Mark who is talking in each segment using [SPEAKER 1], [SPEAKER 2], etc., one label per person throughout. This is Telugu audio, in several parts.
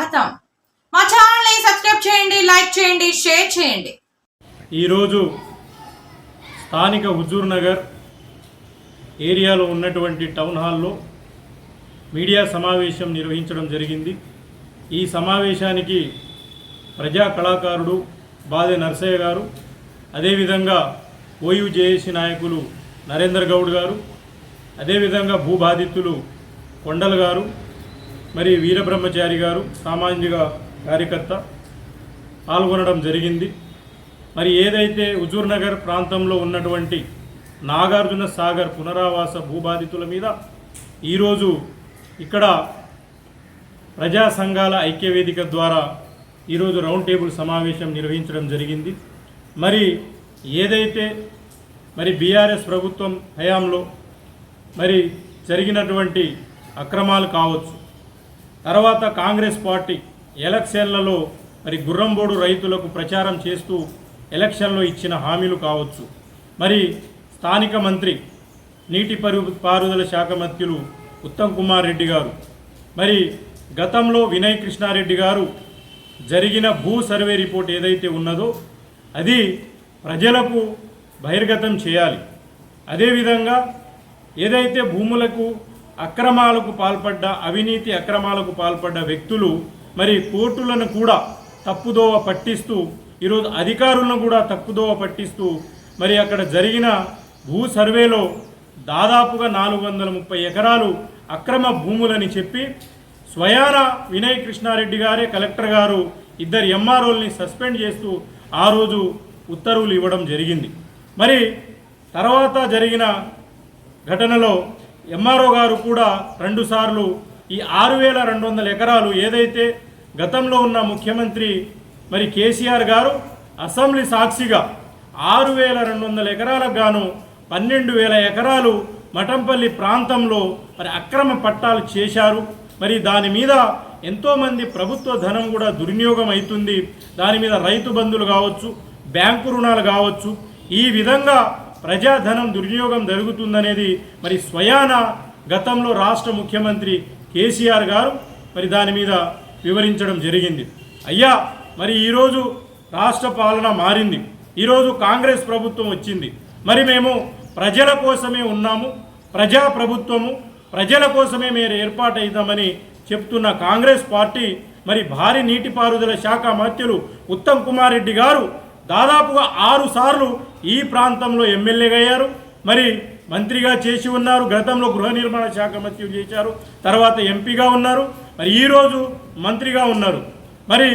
[SPEAKER 1] స్వాగతం. మా ఛానల్ని సబ్స్క్రైబ్ చేయండి లైక్ చేయండి షేర్ చేయండి.
[SPEAKER 2] ఈరోజు స్థానిక హుజూర్ నగర్ ఏరియాలో ఉన్నటువంటి టౌన్ హాల్లో మీడియా సమావేశం నిర్వహించడం జరిగింది. ఈ సమావేశానికి ప్రజా కళాకారుడు బాదే నరసయ్య గారు అదేవిధంగా ఓయూ జేఏసీ నాయకులు నరేందర్ గౌడ్ గారు అదేవిధంగా భూబాధితులు కొండల్ గారు మరి వీరబ్రహ్మచారి గారు సామాజిక కార్యకర్త పాల్గొనడం జరిగింది. మరి ఏదైతే హుజూర్నగర్ ప్రాంతంలో ఉన్నటువంటి నాగార్జున సాగర్ పునరావాస భూబాధితుల మీద ఈరోజు ఇక్కడ ప్రజా సంఘాల ఐక్యవేదిక ద్వారా ఈరోజు రౌండ్ టేబుల్ సమావేశం నిర్వహించడం జరిగింది. మరి ఏదైతే మరి బీఆర్ఎస్ ప్రభుత్వం హయాంలో మరి జరిగినటువంటి అక్రమాలు కావచ్చు తర్వాత కాంగ్రెస్ పార్టీ ఎలక్షన్లలో మరి గుర్రంబోడు రైతులకు ప్రచారం చేస్తూ ఎలక్షన్లో ఇచ్చిన హామీలు కావచ్చు. మరి స్థానిక మంత్రి నీటి పరు పారుదల శాఖ మంత్రులు ఉత్తమ్ కుమార్ రెడ్డి గారు మరి గతంలో వినయ్ కృష్ణారెడ్డి గారు జరిగిన భూ సర్వే రిపోర్ట్ ఏదైతే ఉన్నదో అది ప్రజలకు బహిర్గతం చేయాలి. అదేవిధంగా ఏదైతే భూములకు అక్రమాలకు పాల్పడ్డ అవినీతి అక్రమాలకు పాల్పడ్డ వ్యక్తులు మరి కోర్టులను కూడా తప్పుదోవ పట్టిస్తూ ఈరోజు అధికారులను కూడా తప్పుదోవ పట్టిస్తూ మరి అక్కడ జరిగిన భూ సర్వేలో దాదాపుగా నాలుగు వందల ముప్పై ఎకరాలు అక్రమ భూములని చెప్పి స్వయాన వినయ్ కృష్ణారెడ్డి గారే కలెక్టర్ గారు ఇద్దరు ఎంఆర్ఓల్ని సస్పెండ్ చేస్తూ ఆ రోజు ఉత్తర్వులు ఇవ్వడం జరిగింది. మరి తర్వాత జరిగిన ఘటనలో ఎంఆర్ఓ గారు కూడా రెండుసార్లు ఈ ఆరు వేల రెండు వందల ఎకరాలు ఏదైతే గతంలో ఉన్న ముఖ్యమంత్రి మరి కేసీఆర్ గారు అసెంబ్లీ సాక్షిగా ఆరు వేల రెండు వందల ఎకరాలకు గాను పన్నెండు వేల ఎకరాలు మఠంపల్లి ప్రాంతంలో మరి అక్రమ పట్టాలు చేశారు. మరి దాని మీద ఎంతోమంది ప్రభుత్వ ధనం కూడా దుర్వినియోగం అవుతుంది. దాని మీద రైతు బంధులు కావచ్చు బ్యాంకు రుణాలు కావచ్చు. ఈ విధంగా ప్రజాధనం దుర్వినియోగం జరుగుతుందనేది మరి స్వయాన గతంలో రాష్ట్ర ముఖ్యమంత్రి కేసీఆర్ గారు మరి దాని మీద వివరించడం జరిగింది. అయ్యా మరి ఈరోజు రాష్ట్ర పాలన మారింది. ఈరోజు కాంగ్రెస్ ప్రభుత్వం వచ్చింది. మరి మేము ప్రజల కోసమే ఉన్నాము ప్రజా ప్రభుత్వము ప్రజల కోసమే మీరు ఏర్పాటైదామని చెప్తున్న కాంగ్రెస్ పార్టీ మరి భారీ నీటిపారుదల శాఖ మంత్రులు ఉత్తమ్ కుమార్ రెడ్డి గారు దాదాపుగా ఆరు సార్లు ఈ ప్రాంతంలో ఎమ్మెల్యేగా అయ్యారు. మరి మంత్రిగా చేసి ఉన్నారు. గతంలో గృహ నిర్మాణ శాఖ మంత్రి చేశారు. తర్వాత ఎంపీగా ఉన్నారు. మరి ఈరోజు మంత్రిగా ఉన్నారు. మరి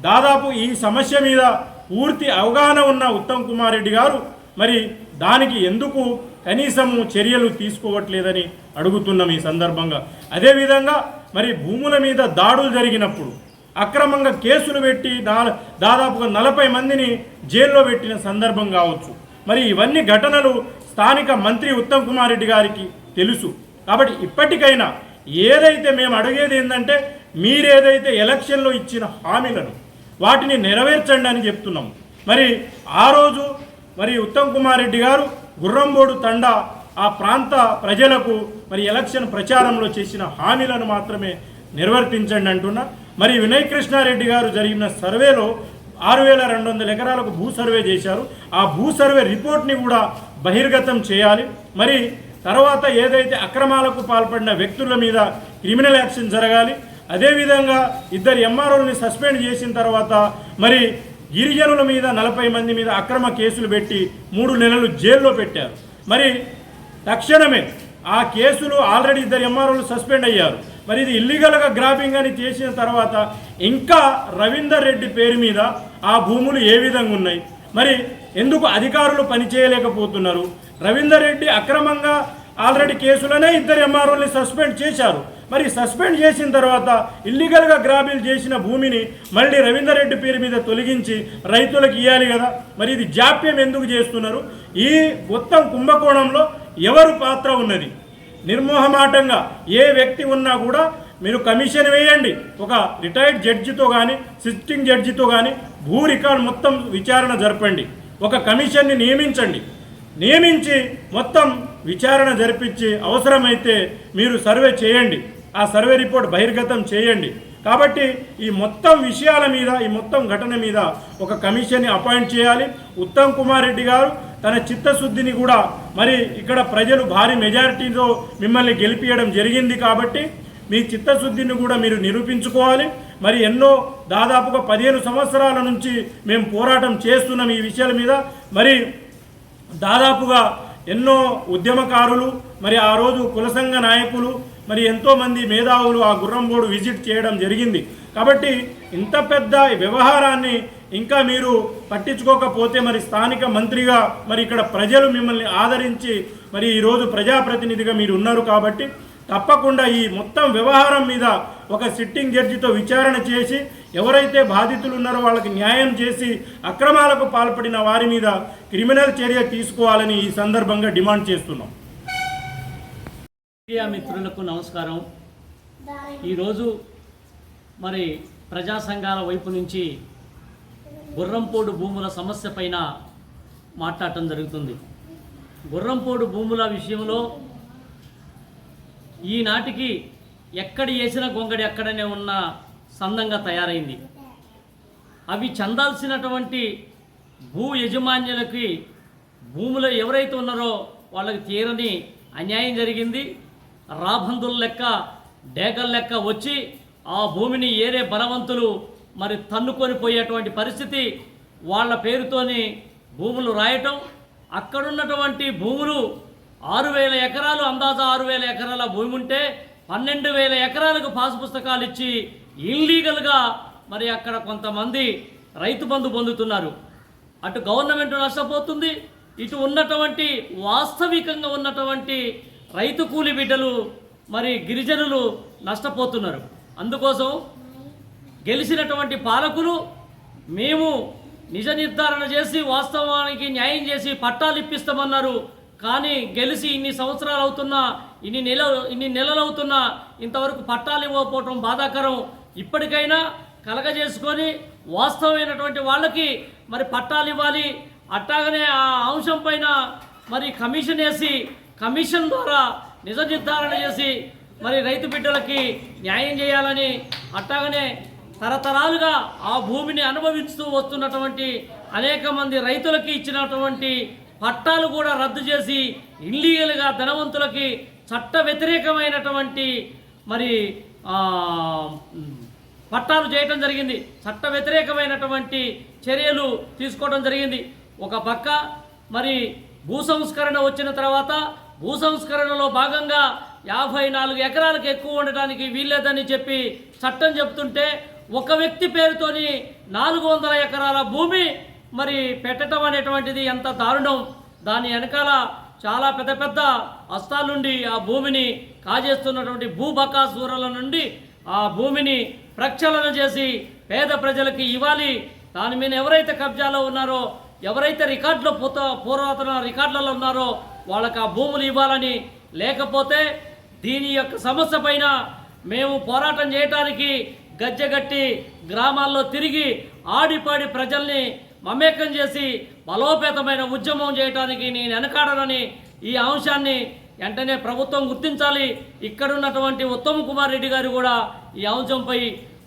[SPEAKER 2] దాదాపు ఈ సమస్య మీద పూర్తి అవగాహన ఉన్న ఉత్తమ్ కుమార్ రెడ్డి గారు మరి దానికి ఎందుకు కనీసం చర్యలు తీసుకోవట్లేదని అడుగుతున్నాం ఈ సందర్భంగా. అదేవిధంగా మరి భూముల మీద దాడులు జరిగినప్పుడు అక్రమంగా కేసులు పెట్టి దా- దాదాపుగా నలభై మందిని జైల్లో పెట్టిన సందర్భం కావచ్చు. మరి ఇవన్నీ ఘటనలు స్థానిక మంత్రి ఉత్తమ్ కుమార్ రెడ్డి గారికి తెలుసు. కాబట్టి ఇప్పటికైనా ఏదైతే మేము అడిగేది ఏంటంటే మీరేదైతే ఎలక్షన్లో ఇచ్చిన హామీలను వాటిని నెరవేర్చండి అని చెప్తున్నాం. మరి ఆ రోజు మరి ఉత్తమ్ కుమార్ రెడ్డి గారు గుర్రంబోడు తండా ఆ ప్రాంత ప్రజలకు మరి ఎలక్షన్ ప్రచారంలో చేసిన హామీలను మాత్రమే నిర్వర్తించండి అంటున్నా. మరి వినయ్ కృష్ణారెడ్డి గారు జరిగిన సర్వేలో ఆరు వేల రెండు వందల ఎకరాలకు భూ సర్వే చేశారు. ఆ భూ సర్వే రిపోర్ట్ని కూడా బహిర్గతం చేయాలి. మరి తర్వాత ఏదైతే అక్రమాలకు పాల్పడిన వ్యక్తుల మీద క్రిమినల్ యాక్షన్ జరగాలి. అదేవిధంగా ఇద్దరు ఎంఆర్ఓల్ని సస్పెండ్ చేసిన తర్వాత మరి గిరిజనుల మీద నలభై మంది మీద అక్రమ కేసులు పెట్టి మూడు నెలలు జైల్లో పెట్టారు. మరి తక్షణమే ఆ కేసులు ఆల్రెడీ ఇద్దరు ఎంఆర్ఓలు సస్పెండ్ అయ్యారు. మరి ఇది ఇల్లీగల్గా గ్రాపింగ్ అని చేసిన తర్వాత ఇంకా రవీందర్ రెడ్డి పేరు మీద ఆ భూములు ఏ విధంగా ఉన్నాయి? మరి ఎందుకు అధికారులు పనిచేయలేకపోతున్నారు రవీందర్ రెడ్డి అక్రమంగా ఆల్రెడీ కేసులనే ఇద్దరు ఎంఆర్ఓల్ని సస్పెండ్ చేశారు. మరి సస్పెండ్ చేసిన తర్వాత ఇల్లీగల్గా గ్రాబీలు చేసిన భూమిని మళ్ళీ రవీందర్ రెడ్డి పేరు మీద తొలగించి రైతులకు ఇవ్వాలి కదా? మరి ఇది జాప్యం ఎందుకు చేస్తున్నారు? ఈ మొత్తం కుంభకోణంలో ఎవరు పాత్ర ఉన్నది? నిర్మోహమాటంగా ఏ వ్యక్తి ఉన్నా కూడా మీరు కమిషన్ వేయండి. ఒక రిటైర్డ్ జడ్జితో కానీ సిట్టింగ్ జడ్జితో కానీ భూ రికార్డ్ మొత్తం విచారణ జరపండి. ఒక కమిషన్ని నియమించండి. నియమించి మొత్తం విచారణ జరిపించి అవసరమైతే మీరు సర్వే చేయండి. ఆ సర్వే రిపోర్ట్ బహిర్గతం చేయండి. కాబట్టి ఈ మొత్తం విషయాల మీద ఈ మొత్తం ఘటన మీద ఒక కమిషన్ని అపాయింట్ చేయాలి. ఉత్తమ్ కుమార్ రెడ్డి గారు తన చిత్తశుద్ధిని కూడా మరి ఇక్కడ ప్రజలు భారీ మెజారిటీతో మిమ్మల్ని గెలిపించడం జరిగింది కాబట్టి మీ చిత్తశుద్ధిని కూడా మీరు నిరూపించుకోవాలి. మరి ఎన్నో దాదాపుగా పదిహేను సంవత్సరాల నుంచి మేము పోరాటం చేస్తున్నాం ఈ విషయాల మీద. మరి దాదాపుగా ఎన్నో ఉద్యమకారులు మరి ఆ రోజు కులసంఘ నాయకులు మరి ఎంతోమంది మేధావులు ఆ గుర్రంబోడు విజిట్ చేయడం జరిగింది. కాబట్టి ఇంత పెద్ద వ్యవహారాన్ని ఇంకా మీరు పట్టించుకోకపోతే మరి స్థానిక మంత్రిగా మరి ఇక్కడ ప్రజలు మిమ్మల్ని ఆదరించి మరి ఈరోజు ప్రజాప్రతినిధిగా మీరు ఉన్నారు కాబట్టి తప్పకుండా ఈ మొత్తం వ్యవహారం మీద ఒక సిట్టింగ్ జడ్జితో విచారణ చేసి ఎవరైతే బాధితులు ఉన్నారో వాళ్ళకి న్యాయం చేసి అక్రమాలకు పాల్పడిన వారి మీద క్రిమినల్ చర్య తీసుకోవాలని ఈ సందర్భంగా డిమాండ్ చేస్తున్నాం.
[SPEAKER 3] మీడియా మిత్రులకు నమస్కారం. ఈరోజు మరి ప్రజా సంఘాల వైపు నుంచి గుర్రంపోడు భూముల సమస్య పైన మాట్లాడటం జరుగుతుంది. గుర్రంపోడు భూముల విషయంలో ఈనాటికి ఎక్కడ వేసిన గొంగడి అక్కడనే ఉన్న సందంగా తయారైంది. అవి చెందాల్సినటువంటి భూ యజమాన్యులకి భూములు ఎవరైతే ఉన్నారో వాళ్ళకి తీరని అన్యాయం జరిగింది. రాబందుల లెక్క డేగల లెక్క వచ్చి ఆ భూమిని ఏరే బలవంతులు మరి తన్నుకొని పోయేటువంటి పరిస్థితి వాళ్ళ పేరుతోని భూములు రాయటం అక్కడున్నటువంటి భూములు ఆరు వేల ఎకరాలు అందాజ ఆరు వేల ఎకరాల భూమి ఉంటే పన్నెండు వేల ఎకరాలకు పాస్ పుస్తకాలు ఇచ్చి ఇల్లీగల్గా మరి అక్కడ కొంతమంది రైతు బంధు పొందుతున్నారు. అటు గవర్నమెంట్ నష్టపోతుంది ఇటు ఉన్నటువంటి వాస్తవికంగా ఉన్నటువంటి రైతు కూలి బిడ్డలు మరి గిరిజనులు నష్టపోతున్నారు. అందుకోసం గెలిచినటువంటి పాలకులు మేము నిజ నిర్ధారణ చేసి వాస్తవానికి న్యాయం చేసి పట్టాలు ఇప్పిస్తామన్నారు. కానీ గెలిచి ఇన్ని సంవత్సరాలు అవుతున్నా ఇన్ని నెల ఇన్ని నెలలు అవుతున్నా ఇంతవరకు పట్టాలు ఇవ్వకపోవటం బాధాకరం. ఇప్పటికైనా కలగజేసుకొని వాస్తవమైనటువంటి వాళ్ళకి మరి పట్టాలు ఇవ్వాలి. అట్టాగనే ఆ అంశం పైన మరి కమిషన్ వేసి కమిషన్ ద్వారా నిజ నిర్ధారణ చేసి మరి రైతు బిడ్డలకి న్యాయం చేయాలని అట్టాగనే తరతరాలుగా ఆ భూమిని అనుభవిస్తూ వస్తున్నటువంటి అనేక మంది రైతులకి ఇచ్చినటువంటి పట్టాలు కూడా రద్దు చేసి ఇల్లీగల్గా ధనవంతులకి చట్ట వ్యతిరేకమైనటువంటి మరి పట్టాలు చేయటం జరిగింది. చట్ట వ్యతిరేకమైనటువంటి చర్యలు తీసుకోవడం జరిగింది. ఒక పక్క మరి భూ సంస్కరణ వచ్చిన తర్వాత భూ సంస్కరణలో భాగంగా యాభై నాలుగు ఎకరాలకు ఎక్కువ ఉండటానికి వీల్లేదని చెప్పి చట్టం చెప్తుంటే ఒక వ్యక్తి పేరుతోని నాలుగు వందల ఎకరాల భూమి మరి పెట్టడం అనేటువంటిది ఎంత దారుణం. దాని వెనకాల చాలా పెద్ద పెద్ద హస్తాలుండి ఆ భూమిని కాజేస్తున్నటువంటి భూబకాసూరల నుండి ఆ భూమిని ప్రక్షాళన చేసి పేద ప్రజలకి ఇవ్వాలి. దాని మీద ఎవరైతే కబ్జాలో ఉన్నారో ఎవరైతే రికార్డులో పూత పురాతన రికార్డులలో ఉన్నారో వాళ్ళకి ఆ భూములు ఇవ్వాలని లేకపోతే దీని యొక్క సమస్య పైన మేము పోరాటం చేయటానికి గజ్జగట్టి గ్రామాల్లో తిరిగి ఆడిపాడి ప్రజల్ని మమేకం చేసి బలోపేతమైన ఉద్యమం చేయడానికి నేను వెనకాడనని ఈ అంశాన్ని వెంటనే ప్రభుత్వం గుర్తించాలి. ఇక్కడున్నటువంటి ఉత్తమ్ కుమార్ రెడ్డి గారు కూడా ఈ అంశంపై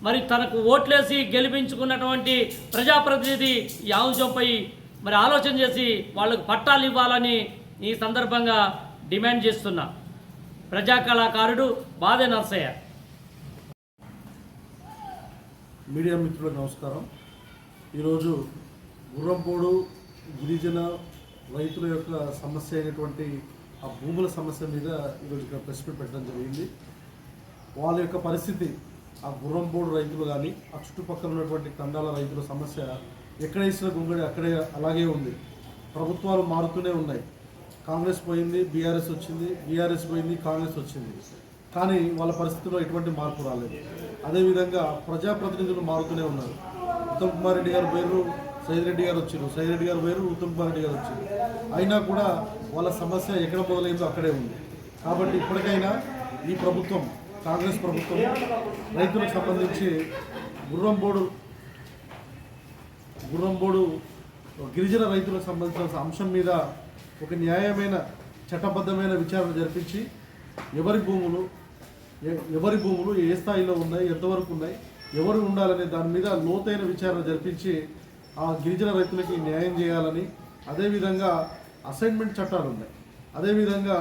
[SPEAKER 3] మరి తనకు ఓట్లేసి గెలిపించుకున్నటువంటి ప్రజాప్రతినిధి ఈ అంశంపై మరి ఆలోచన చేసి వాళ్ళకు పట్టాలు ఇవ్వాలని ఈ సందర్భంగా డిమాండ్ చేస్తున్నా. ప్రజా కళాకారుడు బాధే నర్సయ్య.
[SPEAKER 4] మీడియా మిత్రులకు నమస్కారం. ఈరోజు గుర్రంపోడు గిరిజన రైతుల యొక్క సమస్య అయినటువంటి ఆ భూముల సమస్య మీద ఈరోజు ఇక్కడ ప్రెస్ మీట్ పెట్టడం జరిగింది. వాళ్ళ యొక్క పరిస్థితి ఆ గుర్రంపోడు రైతులు కానీ ఆ చుట్టుపక్కల ఉన్నటువంటి కండాల రైతుల సమస్య ఎక్కడ వేసిన గుంగడి అక్కడే అలాగే ఉంది. ప్రభుత్వాలు మారుతూనే ఉన్నాయి. కాంగ్రెస్ పోయింది బీఆర్ఎస్ వచ్చింది బీఆర్ఎస్ పోయింది కాంగ్రెస్ వచ్చింది. కానీ వాళ్ళ పరిస్థితిలో ఎటువంటి మార్పు రాలేదు. అదేవిధంగా ప్రజాప్రతినిధులు మారుతూనే ఉన్నారు. ఉత్తమ్ కుమార్ రెడ్డి గారు పేరు సైదిరెడ్డి గారు వచ్చారు సైదిరెడ్డి గారు పేరు ఉత్తమ్ కుమార్ రెడ్డి గారు వచ్చారు అయినా కూడా వాళ్ళ సమస్య ఎక్కడ మొదలైందో అక్కడే ఉంది. కాబట్టి ఇప్పటికైనా ఈ ప్రభుత్వం కాంగ్రెస్ ప్రభుత్వం రైతులకు సంబంధించి గుర్రంబోడు గుర్రంబోడు గిరిజన రైతులకు సంబంధించిన అంశం మీద ఒక న్యాయమైన చట్టబద్ధమైన విచారణ జరిపించి ఎవరి భూములు ఎవరి భూములు ఏ స్థాయిలో ఉన్నాయి ఎంతవరకు ఉన్నాయి ఎవరు ఉండాలనే దాని మీద లోతైన విచారణ జరిపించి ఆ గిరిజన రైతులకి న్యాయం చేయాలని అదేవిధంగా అసైన్మెంట్ చట్టాలు ఉన్నాయి. అదేవిధంగా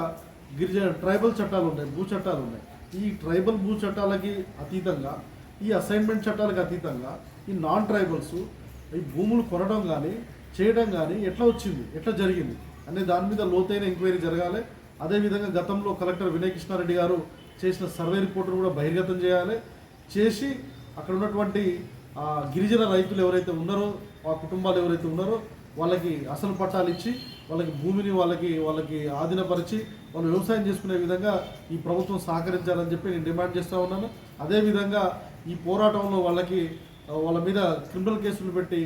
[SPEAKER 4] గిరిజన ట్రైబల్ చట్టాలు ఉన్నాయి భూ చట్టాలు ఉన్నాయి. ఈ ట్రైబల్ భూ చట్టాలకి అతీతంగా ఈ అసైన్మెంట్ చట్టాలకు అతీతంగా ఈ నాన్ ట్రైబల్స్ ఈ భూములు కొనడం కానీ చేయడం కానీ ఎట్లా వచ్చింది ఎట్లా జరిగింది అనే దాని మీద లోతైన ఎంక్వైరీ జరగాలి. అదేవిధంగా గతంలో కలెక్టర్ వినయ్ కృష్ణారెడ్డి గారు చేసిన సర్వే రిపోర్టును కూడా బహిర్గతం చేయాలి. చేసి అక్కడ ఉన్నటువంటి గిరిజన రైతులు ఎవరైతే ఉన్నారో ఆ కుటుంబాలు ఎవరైతే ఉన్నారో వాళ్ళకి అసలు పట్టాలు ఇచ్చి వాళ్ళకి భూమిని వాళ్ళకి వాళ్ళకి ఆధీనపరిచి వాళ్ళు వ్యవసాయం చేసుకునే విధంగా ఈ ప్రభుత్వం సహకరించాలని చెప్పి నేను డిమాండ్ చేస్తూ ఉన్నాను. అదేవిధంగా ఈ పోరాటంలో వాళ్ళకి వాళ్ళ మీద క్రిమినల్ కేసులు పెట్టి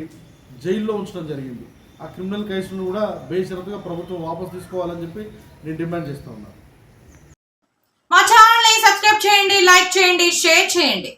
[SPEAKER 4] జైల్లో ఉంచడం జరిగింది. ఆ క్రిమినల్ కేసులను కూడా బేషరతుగా ప్రభుత్వం వాపసు తీసుకోవాలని చెప్పి నేను డిమాండ్ చేస్తూ ఉన్నాను
[SPEAKER 1] మా ఛానల్ని సబ్స్క్రైబ్ చేయండి లైక్ చేయండి షేర్ చేయండి.